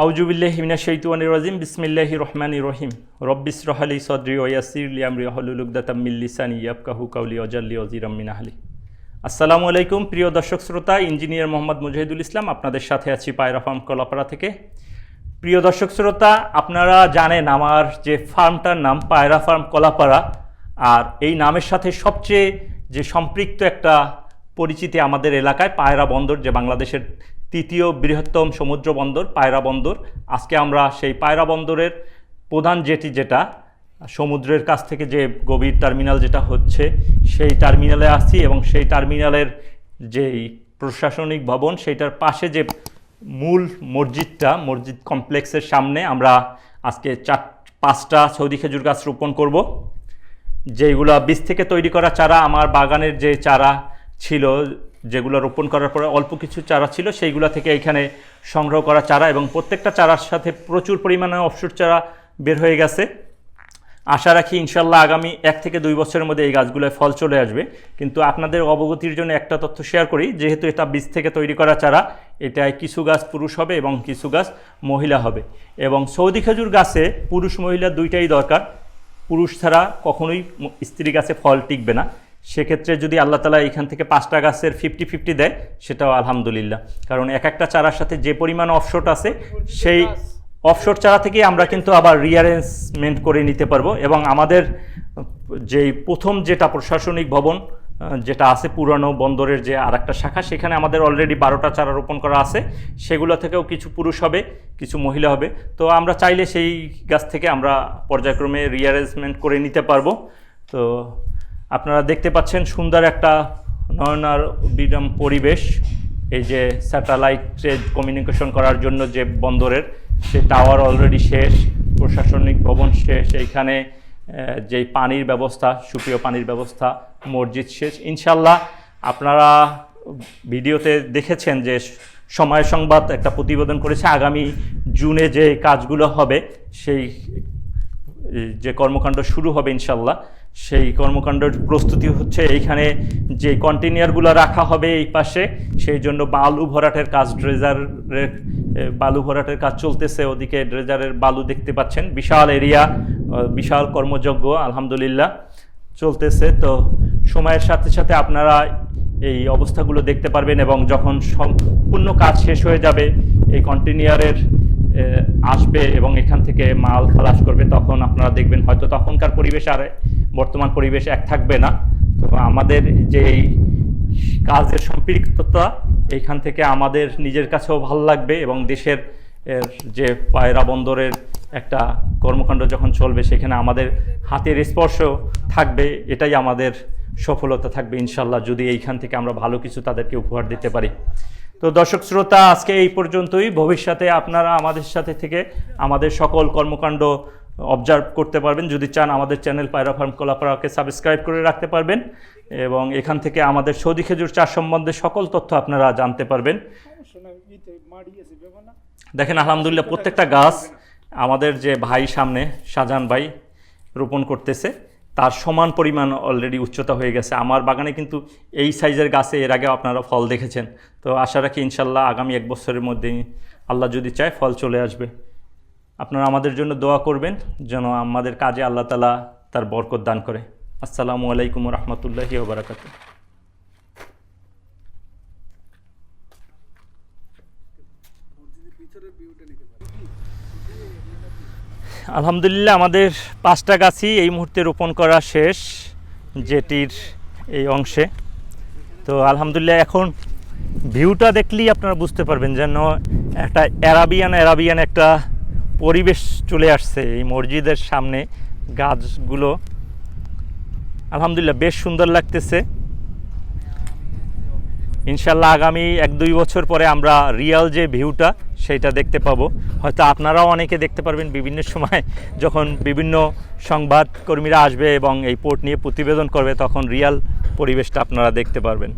আউজুবিল্লাহ হিমিনা শৈতুয়ানি রাজিম বিসমিল্লাহি রহমানি রহিম। রব্বিস রহালি সদরি ওয়াসির লিয়ামরি হলুলুকদাতামিল্লিসানি ইয়াবকাহু কাউলি অজাল্লি অজিরাম মিনাহালি আসসালামু আলাইকুম, প্রিয় দর্শক শ্রোতা, ইঞ্জিনিয়ার মোহাম্মদ মুজাহিদুল ইসলাম, আপনাদের সাথে আছি পায়রা ফার্ম কলাপাড়া থেকে। প্রিয় দর্শক শ্রোতা, আপনারা জানেন আমার যে ফার্মটার নাম পায়রা ফার্ম কলাপাড়া, আর এই নামের সাথে সবচেয়ে যে সম্পৃক্ত একটা পরিচিতি আমাদের এলাকায় পায়রা বন্দর, যে বাংলাদেশের তৃতীয় বৃহত্তম সমুদ্র বন্দর পায়রা বন্দর। আজকে আমরা সেই পায়রা বন্দরের প্রধান জেটি যেটা, সমুদ্রের কাছ থেকে যে গভীর টার্মিনাল যেটা হচ্ছে, সেই টার্মিনালে আসছি এবং সেই টার্মিনালের যেই প্রশাসনিক ভবন, সেইটার পাশে যে মূল মসজিদটা, মসজিদ কমপ্লেক্সের সামনে আমরা আজকে চার, পাঁচটা সৌদি খেজুর গাছ রোপণ করব। যেগুলো বীজ থেকে তৈরি করা চারা, আমার বাগানের যে চারা ছিল যেগুলো রোপণ করার পরে অল্প কিছু চারা ছিল, সেইগুলো থেকে এখানে সংগ্রহ করা চারা এবং প্রত্যেকটা চারার সাথে প্রচুর পরিমাণে অফসুর চারা বের হয়ে গেছে। আশা রাখি ইনশাল্লাহ আগামী এক থেকে দুই বছরের মধ্যে এই গাছগুলোয় ফল চলে আসবে। কিন্তু আপনাদের অবগতির জন্য একটা তথ্য শেয়ার করি, যেহেতু এটা বীজ থেকে তৈরি করা চারা, এটায় কিছু গাছ পুরুষ হবে এবং কিছু গাছ মহিলা হবে। এবং সৌদি খেজুর গাছে পুরুষ মহিলা দুইটাই দরকার। পুরুষ ছাড়া কখনোই স্ত্রী গাছে ফল টিকবে না। সেক্ষেত্রে যদি আল্লাহ তালা এখান থেকে পাঁচটা গাছের ফিফটি ফিফটি দেয়, সেটাও আলহামদুলিল্লাহ। কারণ এক একটা চারার সাথে যে পরিমাণ অফশোট আছে, সেই অফশোর চারা থেকে আমরা কিন্তু আবার রিঅ্যারেঞ্জমেন্ট করে নিতে পারব এবং আমাদের যেই প্রথম যেটা প্রশাসনিক ভবন যেটা আছে পুরানো বন্দরের যে আর একটা শাখা, সেখানে আমাদের অলরেডি বারোটা চারা রোপণ করা আছে। সেগুলো থেকেও কিছু পুরুষ হবে, কিছু মহিলা হবে। তো আমরা চাইলে সেই গাছ থেকে আমরা পর্যায়ক্রমে রিঅ্যারেঞ্জমেন্ট করে নিতে পারব। তো আপনারা দেখতে পাচ্ছেন সুন্দর একটা নয়নার বিরাম পরিবেশ। এই যে স্যাটেলাইটে কমিউনিকেশন করার জন্য যে বন্দরের, সে টাওয়ার অলরেডি শেষ, প্রশাসনিক ভবন শেষ, এইখানে যেই পানির ব্যবস্থা, সুপ্রিয় পানির ব্যবস্থা, মসজিদ শেষ। ইনশাল্লাহ আপনারা ভিডিওতে দেখেছেন যে সময় সংবাদ একটা প্রতিবেদন করেছে, আগামী জুনে যে কাজগুলো হবে, সেই, যে কর্মকাণ্ড শুরু হবে ইনশাল্লাহ সেই কর্মকাণ্ডের প্রস্তুতি হচ্ছে এইখানে যে কন্টেনারগুলো রাখা হবে এই পাশে, সেই জন্য বালু ভরাটের কাজ, ড্রেজারের বালু ভরাটের কাজ চলতেছে। ওদিকে ড্রেজারের বালু দেখতে পাচ্ছেন। বিশাল এরিয়া বিশাল কর্মযজ্ঞ, আলহামদুলিল্লাহ, চলতেছে। তো সময়ের সাথে সাথে আপনারা এই অবস্থাগুলো দেখতে পারবেন এবং যখন সম্পূর্ণ কাজ শেষ হয়ে যাবে, এই কন্টেনারের আসবে এবং এখান থেকে মাল খালাস করবে, তখন আপনারা দেখবেন হয়তো তখনকার পরিবেশ আর বর্তমান পরিবেশ এক থাকবে না। তো আমাদের যে কাজের সম্পৃক্ততা, এইখান থেকে আমাদের নিজের কাছেও ভালো লাগবে এবং দেশের যে পায়রা বন্দরের একটা কর্মকাণ্ড যখন চলবে, সেখানে আমাদের হাতের স্পর্শ থাকবে, এটাই আমাদের সফলতা থাকবে ইনশাল্লাহ যদি এইখান থেকে আমরা ভালো কিছু তাদেরকে উপহার দিতে পারি। তো দর্শক শ্রোতা, আজকে এই পর্যন্তই। ভবিষ্যতে আপনারা আমাদের সাথে থেকে আমাদের সকল কর্মকাণ্ড অবজার্ভ করতে পারবেন। যদি চান আমাদের চ্যানেল পায়রা ফার্ম কলাপাড়াকে সাবস্ক্রাইব করে রাখতে পারবেন এবং এখান থেকে আমাদের সৌদি খেজুর চাষ সম্বন্ধে সকল তথ্য আপনারা জানতে পারবেন। দেখেন, আলহামদুলিল্লাহ প্রত্যেকটা গাছ আমাদের যে ভাই সামনে শাহজাহান ভাই রোপণ করতেছে, তার সমান পরিমাণ অলরেডি উচ্চতা হয়ে গেছে। আমার বাগানে কিন্তু এই সাইজের গাছে এর আগে আপনারা ফল দেখেছেন। তো আশা রাখি ইনশাল্লাহ আগামী এক বছরের মধ্যেই আল্লাহ যদি চায় ফল চলে আসবে। আপনারা আমাদের জন্য দোয়া করবেন যেন আমাদের কাজে আল্লাহ তালা তার বরকত দান করে। আসসালামু আলাইকুম রহমতুল্লাহি ওবরাকাতু। আলহামদুলিল্লাহ, আমাদের পাঁচটা গাছই এই মুহূর্তে রোপণ করা শেষ, যেটির এই অংশে। তো আলহামদুলিল্লাহ, এখন ভিউটা দেখলেই আপনারা বুঝতে পারবেন যেন একটা অ্যারাবিয়ান অ্যারাবিয়ান একটা পরিবেশ চলে আসছে এই মসজিদের সামনে গাছগুলো। আলহামদুলিল্লাহ বেশ সুন্দর লাগতেছে। ইনশাল্লাহ আগামী এক দুই বছর পরে আমরা রিয়াল যে ভিউটা সেইটা দেখতে পাবো। হয়তো আপনারাও অনেকে দেখতে পারবেন বিভিন্ন সময় যখন বিভিন্ন সংবাদকর্মীরা আসবে এবং এই পোর্ট নিয়ে প্রতিবেদন করবে, তখন রিয়াল পরিবেশটা আপনারা দেখতে পারবেন।